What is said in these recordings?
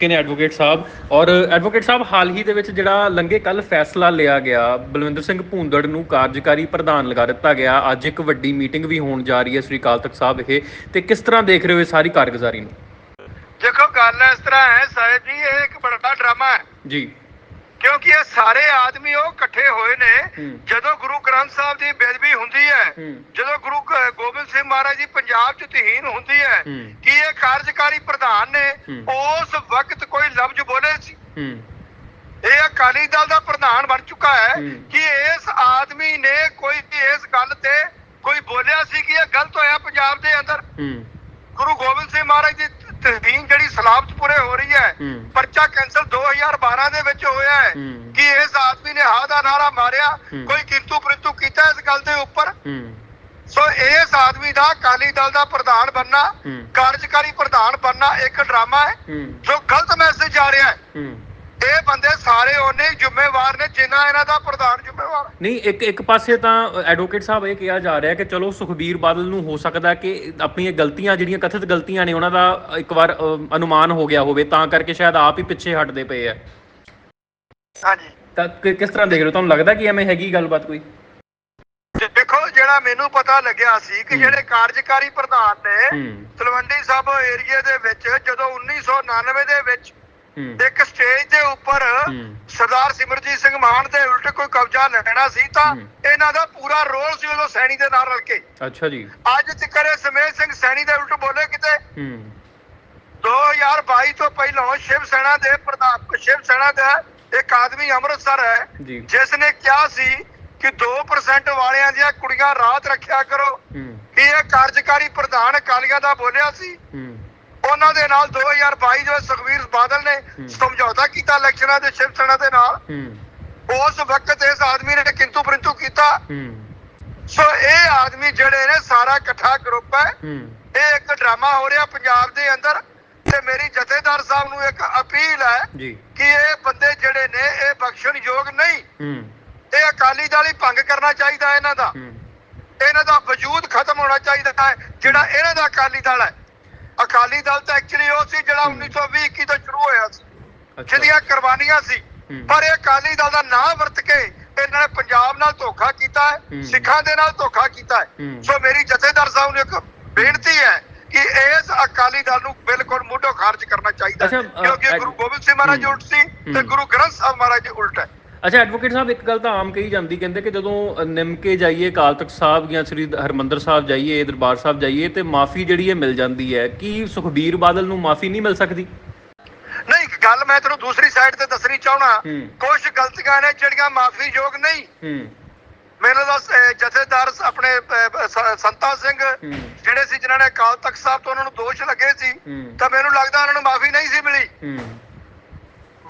ਕਿ ਨੇ ਐਡਵੋਕੇਟ ਸਾਹਿਬ। ਔਰ ਐਡਵੋਕੇਟ ਸਾਹਿਬ ਹਾਲ ਹੀ ਦੇ ਵਿੱਚ ਜਿਹੜਾ ਲੰਗੇ ਕੱਲ ਫੈਸਲਾ ਲਿਆ ਗਿਆ ਬਲਵਿੰਦਰ ਸਿੰਘ ਭੂੰਦੜ ਨੂੰ ਕਾਰਜਕਾਰੀ ਪ੍ਰਧਾਨ ਲਗਾ ਦਿੱਤਾ ਗਿਆ। ਅੱਜ ਇੱਕ ਵੱਡੀ ਮੀਟਿੰਗ ਵੀ ਹੋਣ ਜਾ ਰਹੀ ਹੈ ਸ੍ਰੀ ਅਕਾਲ ਤਖਤ ਸਾਹਿਬ ਇਹ। ਤੇ ਕਿਸ ਤਰ੍ਹਾਂ ਦੇਖ ਰਹੇ ਹੋ ਇਹ ਸਾਰੀ ਕਾਰਗੁਜ਼ਾਰੀ ਨੂੰ? ਦੇਖੋ ਗੱਲ ਇਸ ਤਰ੍ਹਾਂ ਹੈ ਸਾਹਿਬ ਜੀ ਇਹ ਇੱਕ ਬੜਾ ਡਰਾਮਾ ਹੈ। ਜੀ। ਕਿਉਂਕਿ ਇਹ ਸਾਰੇ ਆਦਮੀ ਉਹ ਇਕੱਠੇ ਹੋਏ ਨੇ। ਜਦੋਂ ਗੁਰੂ ਗ੍ਰੰਥ ਸਾਹਿਬ ਦੀ ਬੇਦਬੀ ਹੁੰਦੀ ਹੈ। ਜਦੋਂ ਗੁਰੂ ਗੋਬਿੰਦ ਸਿੰਘ ਮਹਾਰਾਜ ਜੀ ਪੰਜਾਬ 'ਚ ਤਹੀਨ ਹੁੰਦੀ ਹੈ। ਕਿ ਇਹ ਕਾਰਜਕਾਰੀ ਪ੍ਰਧਾਨ ਨੇ। ਉਸ ਵਕਤ ਕੋਈ ਲਫ਼ਜ਼ ਬੋਲੇ ਸੀ ਇਹ ਅਕਾਲੀ ਦਲ ਦਾ ਪ੍ਰਧਾਨ ਬਣ ਚੁੱਕਾ ਹੈ। ਕਿ ਇਸ ਆਦਮੀ ਨੇ ਕੋਈ ਇਸ ਗੱਲ ਤੇ ਕੋਈ ਬੋਲਿਆ ਸੀ ਕਿ ਇਹ ਗਲਤ ਹੋਇਆ ਪੰਜਾਬ ਦੇ ਅੰਦਰ ਗੁਰੂ ਗੋਬਿੰਦ ਸਿੰਘ ਮਹਾਰਾਜ ਦੀ ਤਸਦੀਨ ਜਿਹੜੀ ਸਲਾਬਤ ਪੂਰੇ ਹੋ ਰਹੀ ਹੈ। ਪਰਚਾ ਕੈਂਸਲ 2012 ਦੇ ਵਿੱਚ ਹੋਇਆ ਹੈ। ਕਿ ਇਸ ਆਦਮੀ ਨੇ ਹਾਂ ਦਾ ਨਾਰਾ ਮਾਰਿਆ। ਕੋਈ ਕਿੰਤੂ ਪ੍ਰੰਤੂ ਕੀਤਾ ਇਸ ਗੱਲ ਦੇ ਉੱਪਰ ਸੋ ਇਸ ਆਦਮੀ ਦਾ ਅਕਾਲੀ ਦਲ ਦਾ ਪ੍ਰਧਾਨ ਬੰਨਾ। ਕਾਰਜਕਾਰੀ ਪ੍ਰਧਾਨ ਬੰਨਾ ਇੱਕ ਡਰਾਮਾ ਹੈ ਜੋ ਗਲਤ ਮੈਸੇਜ ਜਾ ਰਿਹਾ ਹੂੰ ਇਹ ਬੰਦੇ ਸਾਰੇ ਉਹਨੇ ਜ਼ਿੰਮੇਵਾਰ ਨੇ ਜਿੰਨਾ ਇਹਨਾਂ ਦਾ ਪ੍ਰਧਾਨ ਜ਼ਿੰਮੇਵਾਰ ਹੈ। ਨਹੀਂ ਇੱਕ ਇੱਕ ਪਾਸੇ ਤਾਂ ਐਡਵੋਕੇਟ ਸਾਹਿਬ ਇਹ ਕਿਹਾ ਜਾ ਰਿਹਾ ਕਿ ਚਲੋ ਸੁਖਬੀਰ ਬਾਦਲ ਨੂੰ ਹੋ ਸਕਦਾ ਕਿ ਆਪਣੀਆਂ ਗਲਤੀਆਂ ਜਿਹੜੀਆਂ ਕਥਿਤ ਗਲਤੀਆਂ ਨੇ ਉਹਨਾਂ ਦਾ ਇੱਕ ਵਾਰ ਅ, ਅਨੁਮਾਨ ਹੋ ਗਿਆ ਹੋਵੇ ਤਾਂ ਕਰਕੇ ਸ਼ਾਇਦ ਆਪ ਹੀ ਪਿੱਛੇ ਹਟਦੇ ਪਏ ਆ। ਹਾਂਜੀ। ਤਾਂ ਕਿ- ਕਿਸ ਤਰ੍ਹਾਂ ਦੇਖ ਰਹੇ ਹੋ? ਤੁਹਾਨੂੰ ਲੱਗਦਾ ਕਿ ਐਵੇਂ ਹੈਗੀ ਗੱਲਬਾਤ ਕੋਈ? ਤੇ ਦੇਖੋ ਜਿਹੜਾ ਮੈਨੂੰ ਪਤਾ ਲੱਗਿਆ ਸੀ ਕਿ। ਜਿਹੜੇ ਕਾਰਜਕਾਰੀ ਪ੍ਰਧਾਨ ਨੇ ਹੂੰ। ਤਲਵੰਡੀ ਸਾਬੋ ਏਰੀਏ ਦੇ ਵਿੱਚ ਜਦੋਂ 1999 ਦੇ ਵਿੱਚ ਇੱਕ ਸਟੇਜ ਦੇ ਉੱਪਰ। ਸਰਦਾਰ ਸਿਮਰਜੀਤ ਸਿੰਘ ਮਾਨ ਦੇ ਉਲਟ ਕੋਈ ਕਬਜ਼ਾ ਲੈਣਾ ਸੀ ਤਾਂ। ਇਹਨਾਂ ਦਾ ਪੂਰਾ ਰੋਲ ਸੀ ਉਦੋਂ ਸੈਣੀ ਦੇ ਨਾਲ ਰਲ ਕੇ। ਅੱਛਾ ਜੀ। ਅੱਜ ਤੱਕਰੇ ਸਮੇਤ ਸਿੰਘ ਸੈਣੀ ਦੇ ਉਲਟ ਬੋਲੇ ਕਿਤੇ? ਹੂੰ। 2022 ਤੋਂ ਪਹਿਲਾਂ ਸ਼ਿਵ ਸੈਨਾ ਦੇ ਪ੍ਰਧਾਨ ਸ਼ਿਵ ਸੈਨਾ ਦਾ ਇੱਕ ਆਦਮੀ ਅੰਮ੍ਰਿਤਸਰ ਹੈ ਜਿਸ ਨੇ ਕਿਹਾ ਸੀ ਕਿ 2% ਵਾਲਿਆਂ ਦੀਆਂ ਕੁੜੀਆਂ ਰਾਤ ਰੱਖਿਆ ਕਰੋ। ਕਿ ਇਹ ਕਾਰਜਕਾਰੀ ਪ੍ਰਧਾਨ ਅਕਾਲੀਆਂ ਦਾ ਬੋਲਿਆ ਸੀ। ਉਹਨਾਂ ਦੇ ਨਾਲ 2022 ਦੇ ਵਿੱਚ ਸੁਖਵੀਰ ਬਾਦਲ ਨੇ। ਸਮਝੌਤਾ ਕੀਤਾ ਇਲੈਕਸ਼ਨਾਂ ਦੇ ਸ਼ਿਵ ਸੈਨਾ ਦੇ ਨਾਲ ਉਸ ਵਕਤ ਇਸ ਆਦਮੀ ਨੇ ਕਿੰਤੂ ਪਰੰਤੂ ਕੀਤਾ। ਸੋ ਇਹ ਆਦਮੀ ਜਿਹੜੇ ਨੇ ਸਾਰਾ ਇਕੱਠਾ ਗਰੁੱਪ ਹੈ। ਇਹ ਇੱਕ ਡਰਾਮਾ ਹੋ ਰਿਹਾ ਪੰਜਾਬ ਦੇ ਅੰਦਰ ਤੇ ਮੇਰੀ ਜਥੇਦਾਰ ਸਾਹਿਬ ਨੂੰ ਇੱਕ ਅਪੀਲ ਹੈ ਜੀ। ਕਿ ਇਹ ਬੰਦੇ ਜਿਹੜੇ ਨੇ ਇਹ ਬਖਸ਼ਣਯੋਗ ਨਹੀਂ। ਹੂੰ। ਇਹ ਅਕਾਲੀ ਦਲ ਹੀ ਭੰਗ ਕਰਨਾ ਚਾਹੀਦਾ ਇਹਨਾਂ ਦਾ। ਇਹਨਾਂ ਦਾ ਵਜੂਦ ਖਤਮ ਹੋਣਾ ਚਾਹੀਦਾ ਹੈ ਜਿਹੜਾ ਇਹਨਾਂ ਦਾ ਅਕਾਲੀ ਦਲ ਹੈ। ਅਕਾਲੀ ਦਲ ਤਾਂ ਐਕਚੁਅਲੀ ਉਹ ਸੀ ਜਿਹੜਾ 1920 21 ਤੋਂ ਸ਼ੁਰੂ ਹੋਇਆ ਸੀ ਜਿਹਦੀਆਂ ਕੁਰਬਾਨੀਆਂ ਸੀ। ਪਰ ਇਹ ਅਕਾਲੀ ਦਲ ਦਾ ਨਾਂ ਵਰਤ ਕੇ ਇਹਨਾਂ ਨੇ ਪੰਜਾਬ ਨਾਲ ਧੋਖਾ ਕੀਤਾ ਹੈ। ਸਿੱਖਾਂ ਦੇ ਨਾਲ ਧੋਖਾ ਕੀਤਾ ਹੈ। ਸੋ ਮੇਰੀ ਜਥੇਦਾਰ ਸਾਹਿਬ ਨੂੰ ਇੱਕ ਬੇਨਤੀ ਹੈ ਕਿ ਇਸ ਅਕਾਲੀ ਦਲ ਨੂੰ ਬਿਲਕੁਲ ਮੁੱਢੋਂ ਖਾਰਜ ਕਰਨਾ ਚਾਹੀਦਾ ਕਿਉਂਕਿ ਗੁਰੂ ਗੋਬਿੰਦ ਸਿੰਘ ਮਹਾਰਾਜ। ਉਲਟ ਸੀ ਤੇ। ਗੁਰੂ ਗ੍ਰੰਥ ਸਾਹਿਬ ਮਹਾਰਾਜ ਉਲਟ ਹੈ ਅੱਛਾ ਐਡਵੋਕੇਟ ਸਾਹਿਬ ਇੱਕ ਗੱਲ ਤਾਂ ਆਮ ਕਹੀ ਜਾਂਦੀ ਕਹਿੰਦੇ ਕਿ ਜਦੋਂ ਅ, ਨਿੰਮ ਕੇ ਜਾਈਏ ਅਕਾਲ ਤਖਤ ਸਾਹਿਬ ਜਾਂ ਸ੍ਰੀ ਹਰਮੰਦਰ ਸਾਹਿਬ ਜਾਈਏ ਦਰਬਾਰ ਸਾਹਿਬ ਜਾਈਏ ਤੇ ਮਾਫੀ ਜਿਹੜੀ ਹੈ ਮਿਲ ਜਾਂਦੀ ਹੈ। ਕੀ ਸੁਖਬੀਰ ਬਾਦਲ ਨੂੰ ਮਾਫੀ ਨਹੀਂ ਮਿਲ ਸਕਦੀ? ਨਹੀਂ ਗੱਲ ਮੈਂ ਤੈਨੂੰ ਦੂਸਰੀ ਸਾਈਡ ਤੇ ਦੱਸਣੀ ਚਾਹਣਾ। ਕੁਝ ਗਲਤੀਆਂ ਨੇ ਜਿਹੜੀਆਂ ਮਾਫੀਯੋਗ ਨਹੀਂ। ਹੂੰ। ਮੈਨੂੰ ਦਾ ਜਥੇਦਾਰ ਆਪਣੇ ਸੰਤਾ ਸਿੰਘ। ਜਿਹੜੇ ਸੀ ਜਿਨ੍ਹਾਂ ਨੇ ਅਕਾਲ ਤਖਤ ਸਾਹਿਬ ਤੋਂ ਉਹਨਾਂ ਨੂੰ ਦੋਸ਼ ਲੱਗੇ ਸੀ। ਤਾਂ ਮੈਨੂੰ ਲੱਗਦਾ ਉਹਨਾਂ ਨੂੰ ਮਾਫੀ ਨਹੀਂ ਸੀ ਮਿਲੀ।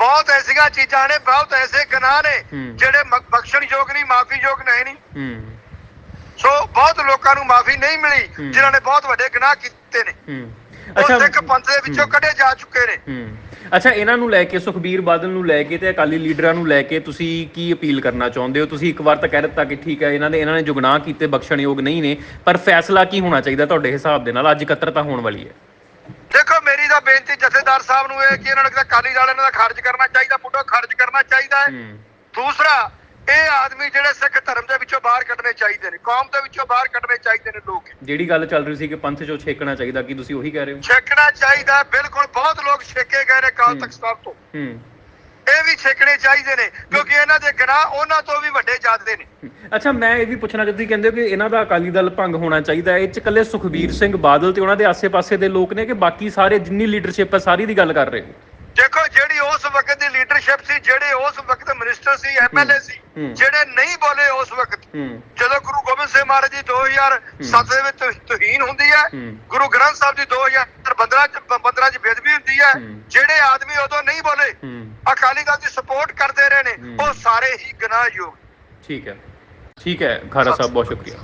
ਬਹੁਤ ਐਸੀਆਂ ਚੀਜ਼ਾਂ ਨੇ ਬਹੁਤ ਐਸੇ ਗੁਨਾਹ ਨੇ। ਜਿਹੜੇ ਬਖਸ਼ਣਯੋਗ ਨਹੀਂ ਮਾਫੀਯੋਗ ਨਹੀਂ ਨਹੀਂ ਸੋ ਬਹੁਤ ਲੋਕਾਂ ਨੂੰ ਮਾਫੀ ਨਹੀਂ ਮਿਲੀ। ਜਿਨ੍ਹਾਂ ਨੇ ਬਹੁਤ ਵੱਡੇ ਗੁਨਾਹ ਕੀਤੇ ਨੇ। ਉਹ ਸਿੱਖ ਪੰਥ ਦੇ ਵਿੱਚੋਂ। ਕੱਢੇ ਜਾ ਚੁੱਕੇ ਨੇ। ਅੱਛਾ ਇਹਨਾਂ ਨੂੰ ਲੈ ਕੇ ਸੁਖਬੀਰ ਬਾਦਲ ਨੂੰ ਲੈ ਕੇ ਤੇ ਅਕਾਲੀ ਲੀਡਰਾਂ ਨੂੰ ਲੈ ਕੇ ਤੁਸੀਂ ਕੀ ਅਪੀਲ ਕਰਨਾ ਚਾਹੁੰਦੇ ਹੋ? ਤੁਸੀਂ ਇੱਕ ਵਾਰ ਤਾਂ ਕਹਿ ਦਿੱਤਾ ਕਿ ਠੀਕ ਹੈ ਇਹਨਾਂ ਦੇ ਇਹਨਾਂ ਨੇ ਜੋ ਗੁਨਾਹ ਕੀਤੇ ਬਖਸ਼ਣਯੋਗ ਨਹੀਂ ਨੇ ਪਰ ਫੈਸਲਾ ਕੀ ਹੋਣਾ ਚਾਹੀਦਾ ਤੁਹਾਡੇ ਹਿਸਾਬ ਦੇ ਨਾਲ? ਅੱਜ ਇਕੱਤਰਤਾ ਹੋਣ ਵਾਲੀ ਹੈ। ਦੇਖੋ ਮੇਰੀ ਤਾਂ ਬੇਨਤੀ ਜਥੇਦਾਰ ਸਾਹਿਬ ਨੂੰ ਇਹ ਕਿ ਇਹਨਾਂ ਨੂੰ ਕਾਲੀ ਵਾਲਿਆਂ ਦਾ ਖਾਰਜ ਕਰਨਾ ਚਾਹੀਦਾ ਮੁੱਢੋਂ ਖਾਰਜ ਕਰਨਾ ਚਾਹੀਦਾ ਹੈ। ਦੂਸਰਾ ਇਹ ਆਦਮੀ ਜਿਹੜੇ ਸਿੱਖ ਧਰਮ ਦੇ ਵਿੱਚੋਂ ਬਾਹਰ ਕੱਢਣੇ ਚਾਹੀਦੇ ਨੇ ਕੌਮ ਦੇ ਵਿੱਚੋਂ ਬਾਹਰ ਕੱਢਣੇ ਚਾਹੀਦੇ ਨੇ ਲੋਕ। ਜਿਹੜੀ ਗੱਲ ਚੱਲ ਰਹੀ ਸੀ ਕਿ ਪੰਥ ਚੋਂ ਛੇਕਣਾ ਚਾਹੀਦਾ ਕੀ ਤੁਸੀਂ ਉਹੀ ਕਹਿ ਰਹੇ ਹੋ? ਛੇਕਣਾ ਚਾਹੀਦਾ ਬਿਲਕੁਲ ਬਹੁਤ ਲੋਕ ਛੇਕੇ ਗਏ ਨੇ ਕਾਲ। ਤਖਤ ਸਾਹਿਬ ਤੋਂ। ਹੂੰ। ਇਹ ਵੀ ਛੇਕਣੇ ਚਾਹੀਦੇ ਨੇ, ਕਿਉਂਕਿ ਇਹਨਾਂ ਦੇ ਗੁਨਾਹ ਉਹਨਾਂ ਤੋਂ ਵੀ ਵੱਡੇ ਜਾਂਦੇ ਨੇ। ਅੱਛਾ, ਮੈਂ ਇਹ ਵੀ ਪੁੱਛਣਾ ਚਾਹੁੰਦੀ, ਕਹਿੰਦੇ ਕਿ ਇਹਨਾਂ ਦਾ ਅਕਾਲੀ ਦਲ ਭੰਗ ਹੋਣਾ ਚਾਹੀਦਾ ਇਹ ਚ ਇਕੱਲੇ ਸੁਖਬੀਰ ਸਿੰਘ ਬਾਦਲ ਤੇ ਉਹਨਾਂ ਦੇ ਆਸੇ-ਪਾਸੇ ਦੇ ਲੋਕ ਨੇ ਕਿ ਬਾਕੀ ਸਾਰੇ ਜਿੰਨੀ ਲੀਡਰਸ਼ਿਪ ਹੈ, ਸਾਰੀ ਦੀ ਗੱਲ ਕਰ ਰਹੇ ਹੋ? ਦੇਖੋ ਜਿਹੜੀ ਉਸ ਵਕਤ ਦੀ ਲੀਡਰਸ਼ਿਪ ਸੀ ਜਿਹੜੇ ਉਸ ਵਕਤ ਮਿਨਿਸਟਰ ਸੀ ਐਮਐਲਏ ਸੀ। ਜਿਹੜੇ ਨਹੀਂ ਬੋਲੇ ਉਸ ਵਕਤ ਜਦੋਂ ਗੁਰੂ ਗੋਬਿੰਦ ਸਿੰਘ ਮਹਾਰਾਜ ਜੀ 2007 ਦੇ ਵਿੱਚ ਤੁਹੀਨ ਹੁੰਦੀ ਹੈ। ਗੁਰੂ ਗ੍ਰੰਥ ਸਾਹਿਬ ਜੀ 2015 ਚ 15 ਚ ਬੇਦਬੀ ਹੁੰਦੀ ਹੈ। ਜਿਹੜੇ ਆਦਮੀ ਉਦੋਂ ਨਹੀਂ ਬੋਲੇ ਅਕਾਲੀ ਦਲ ਦੀ ਸਪੋਰਟ ਕਰਦੇ ਰਹੇ ਨੇ। ਉਹ ਸਾਰੇ ਹੀ ਗੁਨਾਹਯੋਗ ਠੀਕ ਹੈ ਠੀਕ ਹੈ ਖਾਰਾ ਸਾਹਿਬ ਬਹੁਤ ਸ਼ੁਕਰੀਆ